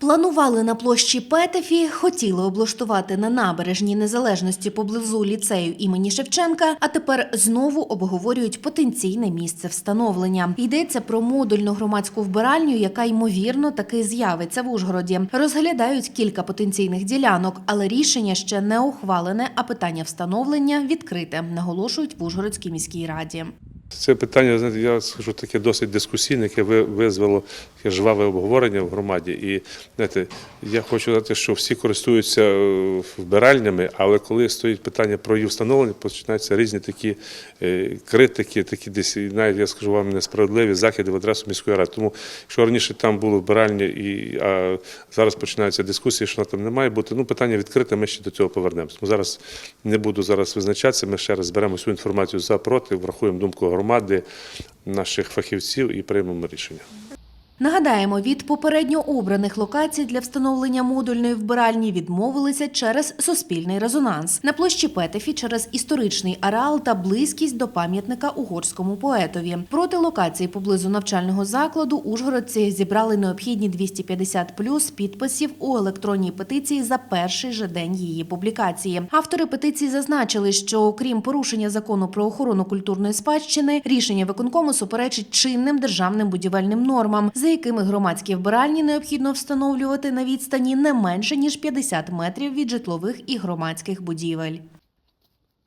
Планували на площі Петефі, хотіли облаштувати на набережній незалежності поблизу ліцею імені Шевченка, а тепер знову обговорюють потенційне місце встановлення. Йдеться про модульну громадську вбиральню, яка ймовірно таки з'явиться в Ужгороді. Розглядають кілька потенційних ділянок, але рішення ще не ухвалене, а питання встановлення відкрите, наголошують в Ужгородській міській раді. Це питання, знаєте, я скажу таке досить дискусійне, яке ви- визвало таке жваве обговорення в громаді. І знаєте, я хочу сказати, що всі користуються е, вбиральнями, але коли стоїть питання про її встановлення, починаються різні такі е, критики, такі десь навіть я скажу вам несправедливі закиди в адресу міської ради. Тому якщо раніше там було вбиральні, і а зараз починаються дискусії, що там не має бути. Ну питання відкрите. Ми ще до цього повернемося. Тому зараз не буду зараз визначатися. Ми ще раз зберемо всю інформацію за проти, врахуємо думку громади, наших фахівців і приймемо рішення. Нагадаємо, від попередньо обраних локацій для встановлення модульної вбиральні відмовилися через суспільний резонанс на площі Петефі через історичний ареал та близькість до пам'ятника угорському поетові. Проти локації поблизу навчального закладу ужгородці зібрали необхідні 250 плюс підписів у електронній петиції за перший же день її публікації. Автори петиції зазначили, що окрім порушення закону про охорону культурної спадщини, рішення виконкому суперечить чинним державним будівельним нормам, за якими громадські вбиральні необхідно встановлювати на відстані не менше ніж 50 метрів від житлових і громадських будівель.